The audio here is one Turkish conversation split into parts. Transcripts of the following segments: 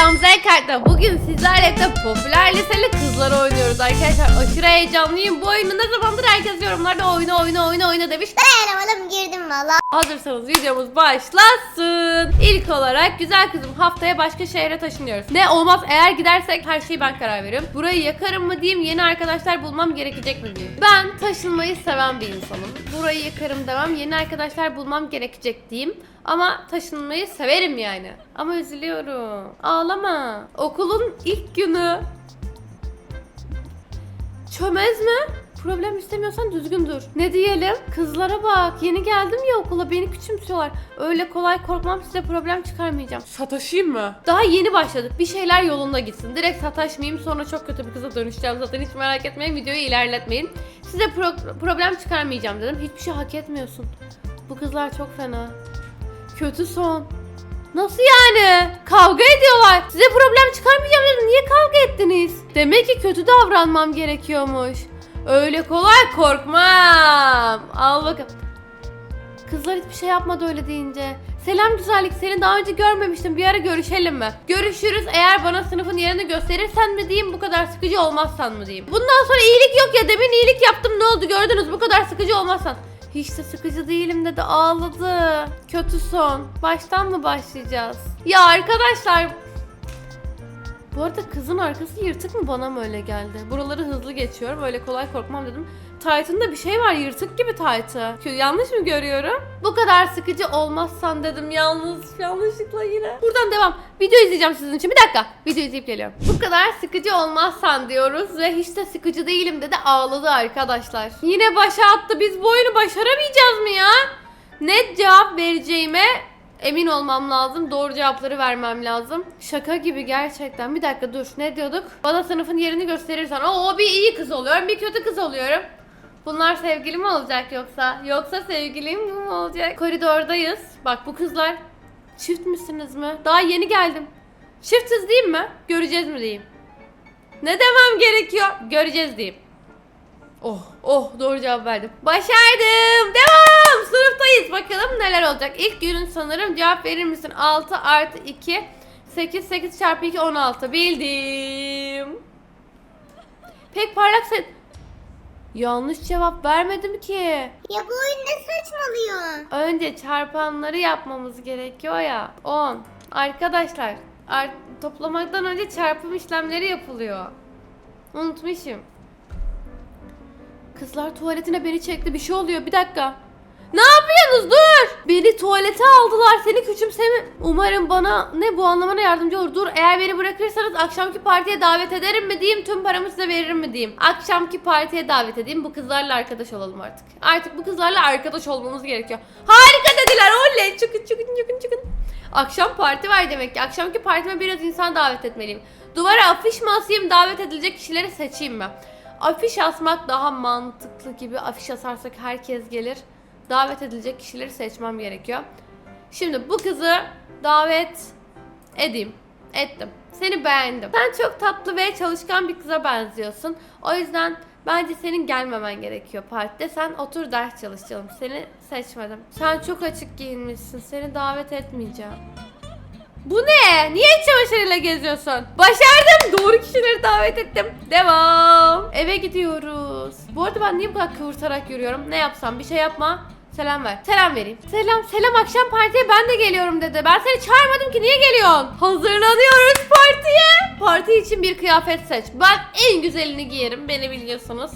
Selam Zekart'ta. Bugün sizlerle de popüler liseli kızlar oynuyoruz arkadaşlar. Aşırı heyecanlıyım. Bu oyunu ne zamandır herkes yorumlarda oyna oyna oyna oyna demiş. Dayanamadım girdim valla. Hazırsanız videomuz başlasın. İlk olarak güzel kızım haftaya başka şehre taşınıyoruz. Ne olmaz eğer gidersek her şeyi ben karar veriyorum. Burayı yakarım mı diyeyim yeni arkadaşlar bulmam gerekecek mi diyeyim. Ben taşınmayı seven bir insanım. Burayı yakarım demem yeni arkadaşlar bulmam gerekecek diyeyim. Ama taşınmayı severim yani. Ama üzülüyorum. Ağlama. Okulun ilk günü. Çömez mi? Problem istemiyorsan düzgün dur. Ne diyelim? Kızlara bak. Yeni geldim ya okula beni küçümsüyorlar. Öyle kolay korkmam size problem çıkarmayacağım. Sataşayım mı? Daha yeni başladık. Bir şeyler yolunda gitsin. Direkt sataşmayayım sonra çok kötü bir kıza dönüşeceğim. Zaten hiç merak etmeyin videoyu ilerletmeyin. Size pro- problem çıkarmayacağım dedim. Hiçbir şey hak etmiyorsun. Bu kızlar çok fena. Kötü son. Nasıl yani? Kavga ediyorlar. Size problem çıkarmayacağım dedim. Niye kavga ettiniz? Demek ki kötü davranmam gerekiyormuş. Öyle kolay korkmam. Al bakın. Kızlar hiçbir şey yapmadı öyle deyince. Selam güzellik seni daha önce görmemiştim. Bir ara görüşelim mi? Görüşürüz eğer bana sınıfın yerini gösterirsen mi diyeyim bu kadar sıkıcı olmazsan mı diyeyim. Bundan sonra iyilik yok ya demin iyilik yaptım ne oldu gördünüz bu kadar sıkıcı olmazsan. Hiç de sıkıcı değilim dedi ağladı. Kötü son. Baştan mı başlayacağız? Ya arkadaşlar bu arada kızın arkası yırtık mı bana mı öyle geldi? Buraları hızlı geçiyorum öyle kolay korkmam dedim. Titan'da bir şey var yırtık gibi Titan. Kö- Yanlış mı görüyorum? Bu kadar sıkıcı olmazsan dedim yalnız yanlışlıkla yine. Buradan devam. Video izleyeceğim sizin için. Bir dakika. Video izleyip geliyorum. Bu kadar sıkıcı olmazsan diyoruz ve hiç de sıkıcı değilim dedi ağladı arkadaşlar. Yine başa attı. Biz bu oyunu başaramayacağız mı ya? Net cevap vereceğime emin olmam lazım. Doğru cevapları vermem lazım. Şaka gibi gerçekten. Bir dakika dur. Ne diyorduk? Bana sınıfın yerini gösterirsen. Oo bir iyi kız oluyorum, bir kötü kız oluyorum. Bunlar sevgili mi olacak yoksa? Yoksa sevgilim mi olacak? Koridordayız. Bak bu kızlar çift misiniz mi? Daha yeni geldim. Çiftiz değil mi? Göreceğiz mi diyeyim. Ne demem gerekiyor? Göreceğiz diyeyim. Oh oh doğru cevap verdim. Başardım. Devam. Sınıftayız. Bakalım neler olacak. İlk günün sanırım cevap verir misin? 6 artı 2. 8 8 çarpı 2 16. Bildim. Pek parlak sen... Yanlış cevap vermedim ki. Ya bu oyun ne saçmalıyor? Önce çarpanları yapmamız gerekiyor ya. 10. Arkadaşlar ar- toplamaktan önce çarpım işlemleri yapılıyor. Unutmuşum. Kızlar tuvaletine beni çekti. Bir şey oluyor. Bir dakika. Ne yapıyorsunuz? Dur! Beni tuvalete aldılar. Seni küçümsemi... Umarım bana ne bu anlamana yardımcı olur. Dur eğer beni bırakırsanız akşamki partiye davet ederim mi diyeyim. Tüm paramı size veririm mi diyeyim. Akşamki partiye davet edeyim. Bu kızlarla arkadaş olalım artık. Artık bu kızlarla arkadaş olmamız gerekiyor. Harika dediler. Oley. Çıkın çıkın çıkın çıkın. Akşam parti var demek ki. Akşamki partime biraz insan davet etmeliyim. Duvara afiş mi asayım davet edilecek kişileri seçeyim mi? Afiş asmak daha mantıklı gibi. Afiş asarsak herkes gelir. Davet edilecek kişileri seçmem gerekiyor. Şimdi bu kızı davet edeyim. Ettim. Seni beğendim. Sen çok tatlı ve çalışkan bir kıza benziyorsun. O yüzden bence senin gelmemen gerekiyor partide. Sen otur ders çalış canım. Seni seçmedim. Sen çok açık giyinmişsin. Seni davet etmeyeceğim. Bu ne? Niye iç çamaşırıyla geziyorsun? Başardım. Doğru kişileri davet ettim. Devam. Eve gidiyoruz. Bu arada ben niye bu kadar kıvırtarak yürüyorum? Ne yapsam? Bir şey yapma. Selam ver. Selam vereyim. Selam. Selam akşam partiye ben de geliyorum dedi. Ben seni çağırmadım ki niye geliyorsun? Hazırlanıyoruz partiye. Parti için bir kıyafet seç. Ben en güzelini giyerim. Beni biliyorsunuz.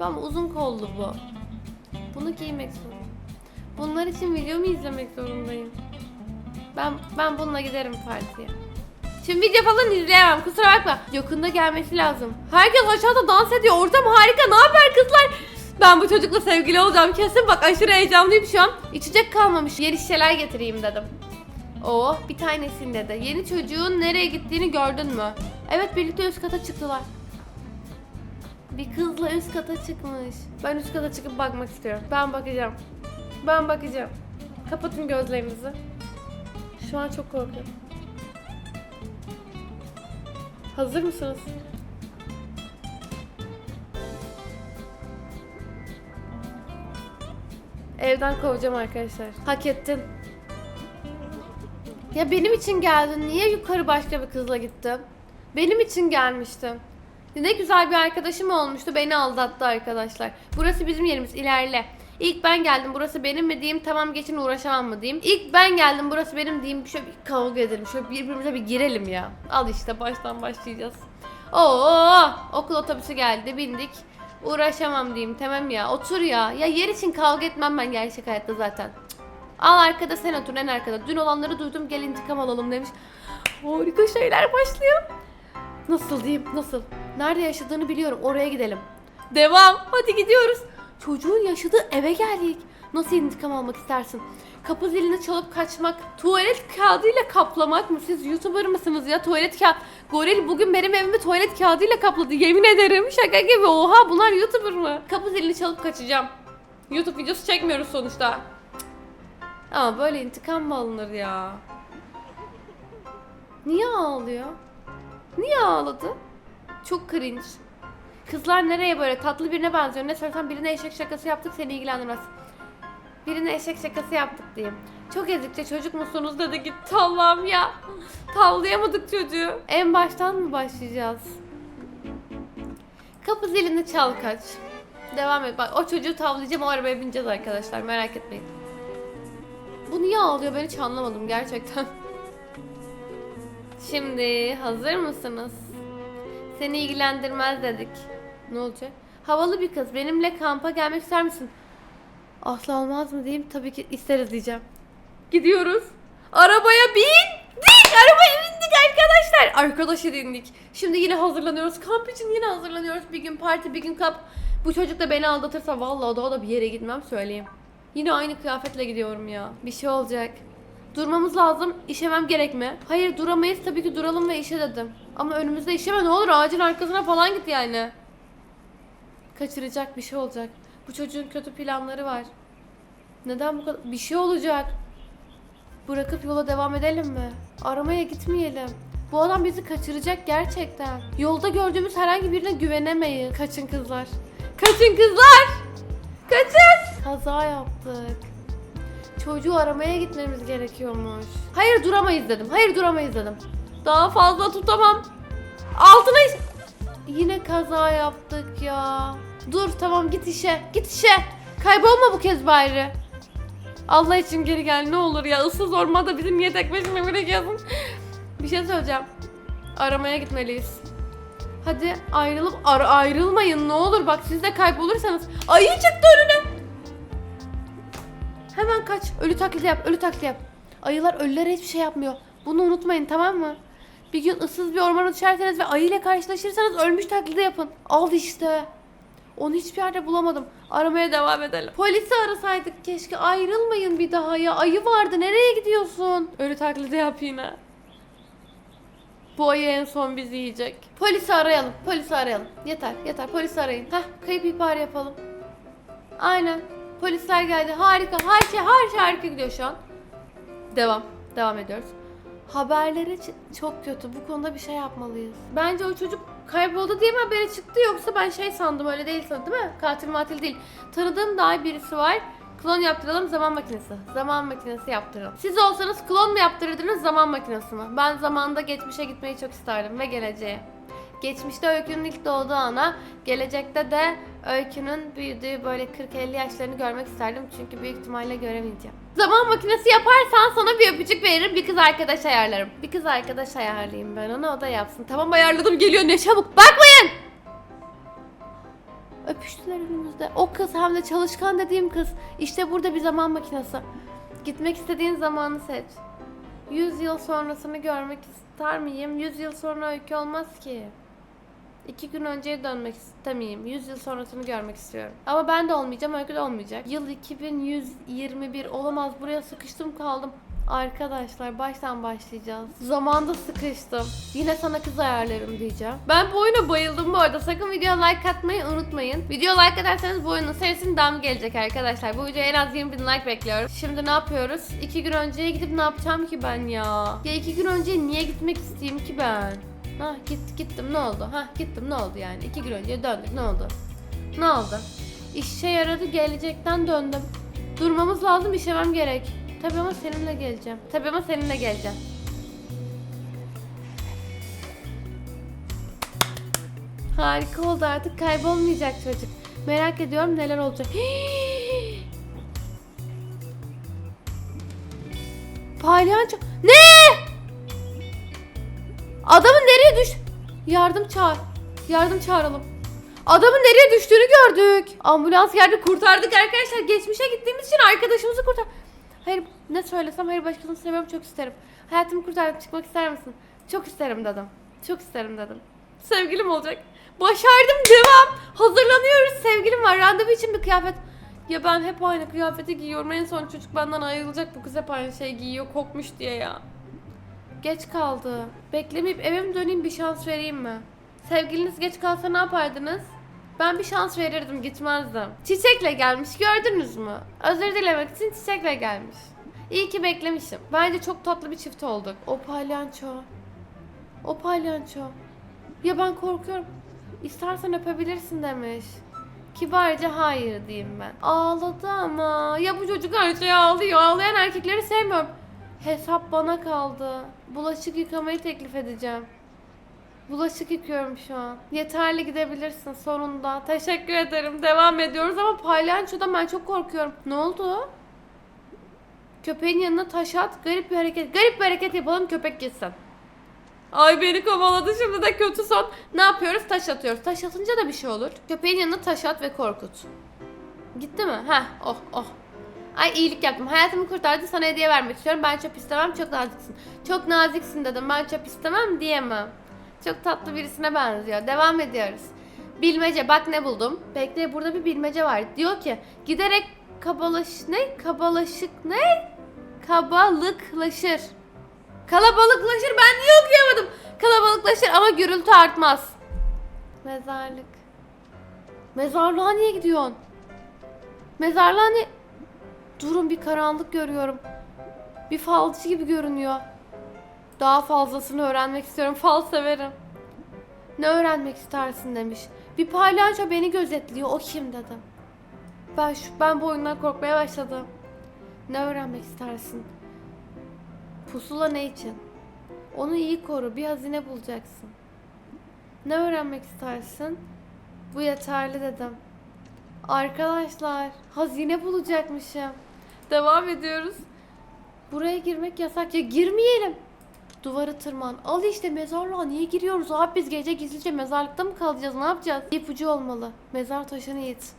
Ben uzun kollu bu. Bunu giymek zorundayım. Bunlar için video mu izlemek zorundayım? Ben ben bununla giderim partiye. Şimdi video falan izleyemem kusura bakma. Yakında gelmesi lazım. Herkes aşağıda dans ediyor. Ortam harika. Ne haber kızlar? Ben bu çocukla sevgili olacağım kesin. Bak aşırı heyecanlıyım şu an. İçecek kalmamış. Yeni şişeler getireyim dedim. Oh bir tanesinde de. Yeni çocuğun nereye gittiğini gördün mü? Evet birlikte üst kata çıktılar. Bir kızla üst kata çıkmış. Ben üst kata çıkıp bakmak istiyorum. Ben bakacağım. Ben bakacağım. Kapatın gözlerinizi. Şu an çok korkuyorum. Hazır mısınız? Evden kovacağım arkadaşlar. Hak ettin. Ya benim için geldin. Niye yukarı başka bir kızla gittin? Benim için gelmiştin. Ne güzel bir arkadaşım olmuştu. Beni aldattı arkadaşlar. Burası bizim yerimiz. ilerle. İlk ben geldim. Burası benim mi diyeyim. Tamam geçin uğraşamam mı diyeyim. İlk ben geldim. Burası benim diyeyim. Şöyle bir kavga edelim. Şöyle birbirimize bir girelim ya. Al işte baştan başlayacağız. Oo, okul otobüsü geldi. Bindik. Uğraşamam diyeyim. Tamam ya. Otur ya. Ya yer için kavga etmem ben gerçek hayatta zaten. Al arkada sen otur en arkada. Dün olanları duydum gel intikam alalım demiş. Harika şeyler başlıyor. Nasıl diyeyim nasıl? Nerede yaşadığını biliyorum oraya gidelim. Devam hadi gidiyoruz. Çocuğun yaşadığı eve geldik. Nasıl intikam almak istersin? Kapı zilini çalıp kaçmak, tuvalet kağıdıyla kaplamak mı? Siz YouTuber mısınız ya? Tuvalet kağıt. Goril bugün benim evimi tuvalet kağıdıyla kapladı. Yemin ederim şaka gibi. Oha bunlar YouTuber mı? Kapı zilini çalıp kaçacağım. YouTube videosu çekmiyoruz sonuçta. Ama böyle intikam mı alınır ya? Niye ağlıyor? Niye ağladı? Çok cringe. Kızlar nereye böyle tatlı birine benziyor. Ne söylesem birine eşek şakası yaptık seni ilgilendirmez. Birine eşek şakası yaptık diyeyim. Çok ezikçe çocuk musunuz dedi gitti Allah'ım ya. Tavlayamadık çocuğu. En baştan mı başlayacağız? Kapı zilini çal kaç. Devam et. Bak o çocuğu tavlayacağım o arabaya bineceğiz arkadaşlar merak etmeyin. Bu niye ağlıyor ben hiç anlamadım gerçekten. Şimdi hazır mısınız? Seni ilgilendirmez dedik. Ne olacak? Havalı bir kız benimle kampa gelmek ister misin? Asla olmaz mı diyeyim? Tabii ki isteriz diyeceğim. Gidiyoruz. Arabaya bindik. Arabaya bindik arkadaşlar. Arkadaş edindik. Şimdi yine hazırlanıyoruz. Kamp için yine hazırlanıyoruz. Bir gün parti, bir gün kamp. Bu çocuk da beni aldatırsa vallahi daha da bir yere gitmem söyleyeyim. Yine aynı kıyafetle gidiyorum ya. Bir şey olacak. Durmamız lazım. İşemem gerek mi? Hayır duramayız tabii ki duralım ve işe dedim. Ama önümüzde işeme ne olur ağacın arkasına falan git yani. Kaçıracak bir şey olacak. Bu çocuğun kötü planları var. Neden bu kadar? Bir şey olacak. Bırakıp yola devam edelim mi? Aramaya gitmeyelim. Bu adam bizi kaçıracak gerçekten. Yolda gördüğümüz herhangi birine güvenemeyin. Kaçın kızlar. Kaçın kızlar. Kaçın. Kaza yaptık. Çocuğu aramaya gitmemiz gerekiyormuş. Hayır duramayız dedim. Hayır duramayız dedim. Daha fazla tutamam. Altına. Yine kaza yaptık ya. Dur tamam git işe. Git işe. Kaybolma bu kez bari. Allah için geri gel ne olur ya. Issız ormanda bizi niye tek başına bırakıyorsun? Bir şey söyleyeceğim. Aramaya gitmeliyiz. Hadi ayrılıp ar- ayrılmayın ne olur bak siz de kaybolursanız. Ayı çıktı önüne. Hemen kaç. Ölü taklidi yap. Ölü taklidi yap. Ayılar ölülere hiçbir şey yapmıyor. Bunu unutmayın tamam mı? Bir gün ıssız bir ormana düşerseniz ve ayı ile karşılaşırsanız ölmüş taklidi yapın. Al işte. Onu hiçbir yerde bulamadım. Aramaya devam edelim. Polisi arasaydık keşke. Ayrılmayın bir daha ya. Ayı vardı. Nereye gidiyorsun? Ölü taklidi yap yine. Bu ayı en son bizi yiyecek. Polisi arayalım. Polisi arayalım. Yeter yeter. Polisi arayın. Heh kayıp ihbarı yapalım. Aynen. Polisler geldi. Harika. Her şey her şey harika gidiyor şu an. Devam. Devam ediyoruz. Haberleri ç- çok kötü. Bu konuda bir şey yapmalıyız. Bence o çocuk kayboldu diye mi haberi çıktı yoksa ben şey sandım öyle değil sandım değil mi? Katil matil değil. Tanıdığım daha birisi var. Klon yaptıralım zaman makinesi. Zaman makinesi yaptıralım. Siz olsanız klon mu yaptırırdınız zaman makinesi mi? Ben zamanda geçmişe gitmeyi çok isterdim ve geleceğe. Geçmişte Öykü'nün ilk doğduğu ana, gelecekte de Öykü'nün büyüdüğü böyle 40-50 yaşlarını görmek isterdim çünkü büyük ihtimalle göremeyeceğim. Zaman makinesi yaparsan sana bir öpücük veririm, bir kız arkadaş ayarlarım. Bir kız arkadaş ayarlayayım ben ona, o da yapsın. Tamam ayarladım geliyor ne çabuk, bakmayın! Öpüştüler önümüzde. O kız hem de çalışkan dediğim kız. İşte burada bir zaman makinesi. Gitmek istediğin zamanı seç. 100 yıl sonrasını görmek ister miyim? 100 yıl sonra öykü olmaz ki. İki gün önceye dönmek istemeyeyim. 100 yıl sonrasını görmek istiyorum. Ama ben de olmayacağım, öykü de olmayacak. Yıl 2121 olamaz. Buraya sıkıştım kaldım. Arkadaşlar baştan başlayacağız. Zamanda sıkıştım. Yine sana kız ayarlarım diyeceğim. Ben bu oyuna bayıldım bu arada. Sakın videoya like atmayı unutmayın. Video like atarsanız bu oyunun serisinin devamı gelecek arkadaşlar. Bu videoya en az 20 bin like bekliyorum. Şimdi ne yapıyoruz? İki gün önceye gidip ne yapacağım ki ben ya? Ya iki gün önceye niye gitmek isteyeyim ki ben? Ha git, gittim ne oldu? Ha gittim ne oldu yani? İki gün önce döndük ne oldu? Ne oldu? İşe yaradı gelecekten döndüm. Durmamız lazım işemem gerek. Tabii ama seninle geleceğim. Tabii ama seninle geleceğim. Harika oldu artık kaybolmayacak çocuk. Merak ediyorum neler olacak. Palyaço. Ne? Adamın? Yardım çağır. Yardım çağıralım. Adamın nereye düştüğünü gördük. Ambulans geldi kurtardık arkadaşlar. Geçmişe gittiğimiz için arkadaşımızı kurtar. Hayır ne söylesem hayır başkasını seviyorum çok isterim. Hayatımı kurtardım çıkmak ister misin? Çok isterim dedim. Çok isterim dedim. Sevgilim olacak. Başardım devam. Hazırlanıyoruz sevgilim var. Randevu için bir kıyafet. Ya ben hep aynı kıyafeti giyiyorum. En son çocuk benden ayrılacak. Bu kız hep aynı şey giyiyor. Kokmuş diye ya. Geç kaldı. Beklemeyip eve mi döneyim bir şans vereyim mi? Sevgiliniz geç kalsa ne yapardınız? Ben bir şans verirdim gitmezdim. Çiçekle gelmiş gördünüz mü? Özür dilemek için çiçekle gelmiş. İyi ki beklemişim. Bence çok tatlı bir çift olduk. O palyanço. O palyanço. Ya ben korkuyorum. İstersen öpebilirsin demiş. Kibarca hayır diyeyim ben. Ağladı ama. Ya bu çocuk her şeye ağlıyor. Ağlayan erkekleri sevmiyorum. Hesap bana kaldı. Bulaşık yıkamayı teklif edeceğim. Bulaşık yıkıyorum şu an. Yeterli gidebilirsin sonunda. Teşekkür ederim. Devam ediyoruz ama palyançodan ben çok korkuyorum. Ne oldu? Köpeğin yanına taş at. Garip bir hareket. Garip bir hareket yapalım köpek gitsin. Ay beni kovaladı şimdi de kötü son. Ne yapıyoruz? Taş atıyoruz. Taş atınca da bir şey olur. Köpeğin yanına taş at ve korkut. Gitti mi? Heh oh oh. Ay iyilik yaptım. Hayatımı kurtardı. Sana hediye vermek istiyorum. Ben çöp istemem. Çok naziksin. Çok naziksin dedim. Ben çöp istemem diyemem. Çok tatlı birisine benziyor. Devam ediyoruz. Bilmece. Bak ne buldum. Bekle burada bir bilmece var. Diyor ki giderek kabalaş ne? Kabalaşık ne? Kabalıklaşır. Kalabalıklaşır. Ben niye okuyamadım? Kalabalıklaşır ama gürültü artmaz. Mezarlık. Mezarlığa niye gidiyorsun? Mezarlığa ne? Durun bir karanlık görüyorum. Bir falcı gibi görünüyor. Daha fazlasını öğrenmek istiyorum. Fal severim. Ne öğrenmek istersin demiş. Bir palyaço beni gözetliyor. O kim dedim. Ben şu ben bu oyundan korkmaya başladım. Ne öğrenmek istersin? Pusula ne için? Onu iyi koru. Bir hazine bulacaksın. Ne öğrenmek istersin? Bu yeterli dedim. Arkadaşlar, hazine bulacakmışım. Devam ediyoruz. Buraya girmek yasak. Ya girmeyelim. Duvarı tırman. Al işte mezarlığa niye giriyoruz abi biz gece gizlice mezarlıkta mı kalacağız ne yapacağız? İpucu olmalı. Mezar taşını it.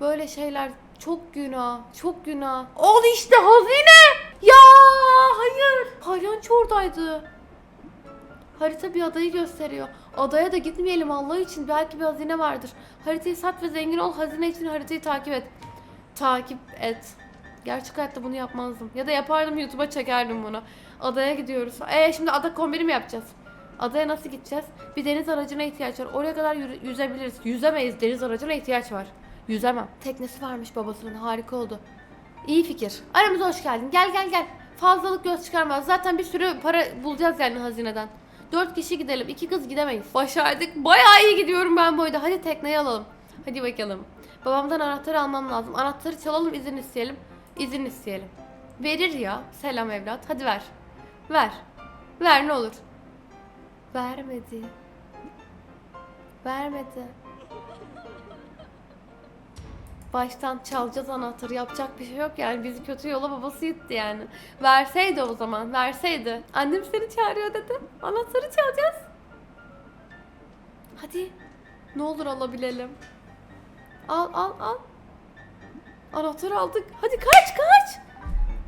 Böyle şeyler çok günah. Çok günah. Al işte hazine. Ya hayır. Palyaço oradaydı. Harita bir adayı gösteriyor. Adaya da gitmeyelim Allah için. Belki bir hazine vardır. Haritayı sat ve zengin ol. Hazine için haritayı takip et. Takip et. Gerçek hayatta bunu yapmazdım. Ya da yapardım YouTube'a çekerdim bunu. Adaya gidiyoruz. Ee şimdi ada kombini mi yapacağız? Adaya nasıl gideceğiz? Bir deniz aracına ihtiyaç var. Oraya kadar yüzebiliriz. Yüzemeyiz. Deniz aracına ihtiyaç var. Yüzemem. Teknesi varmış babasının. Harika oldu. İyi fikir. Aramıza hoş geldin. Gel gel gel. Fazlalık göz çıkarmaz. Zaten bir sürü para bulacağız yani hazineden. Dört kişi gidelim. iki kız gidemeyiz. Başardık. Bayağı iyi gidiyorum ben bu oyunda. Hadi tekneyi alalım. Hadi bakalım. Babamdan anahtarı almam lazım. Anahtarı çalalım izin isteyelim. İzin isteyelim. Verir ya. Selam evlat. Hadi ver. Ver. Ver ne olur. Vermedi. Vermedi. Baştan çalacağız anahtarı yapacak bir şey yok yani bizi kötü yola babası itti yani. Verseydi o zaman verseydi. Annem seni çağırıyor dedi. Anahtarı çalacağız. Hadi. Ne olur alabilelim. Al al al. Anahtarı aldık. Hadi kaç kaç.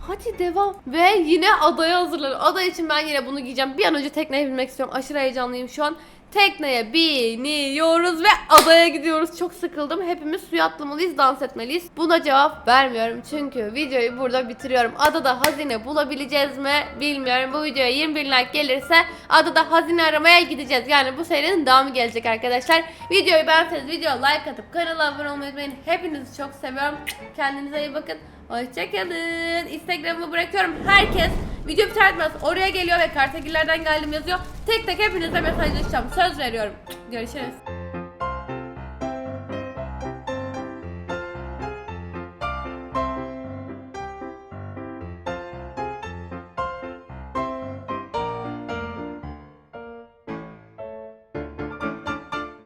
Hadi devam. Ve yine adaya hazırlanın. Ada için ben yine bunu giyeceğim. Bir an önce tekneye binmek istiyorum. Aşırı heyecanlıyım şu an. Tekneye biniyoruz ve adaya gidiyoruz. Çok sıkıldım. Hepimiz suya atlamalıyız, dans etmeliyiz. Buna cevap vermiyorum. Çünkü videoyu burada bitiriyorum. Adada hazine bulabileceğiz mi bilmiyorum. Bu videoya 20 bin like gelirse adada hazine aramaya gideceğiz. Yani bu serinin devamı gelecek arkadaşlar. Videoyu beğenseniz video like atıp kanala abone olmayı unutmayın. Hepinizi çok seviyorum. Kendinize iyi bakın. Hoşçakalın. Instagram'ımı bırakıyorum. Herkes video biter bitmez oraya geliyor ve Kartagillerden geldim yazıyor. Tek tek hepinize mesajlaşacağım. Söz veriyorum. Görüşürüz.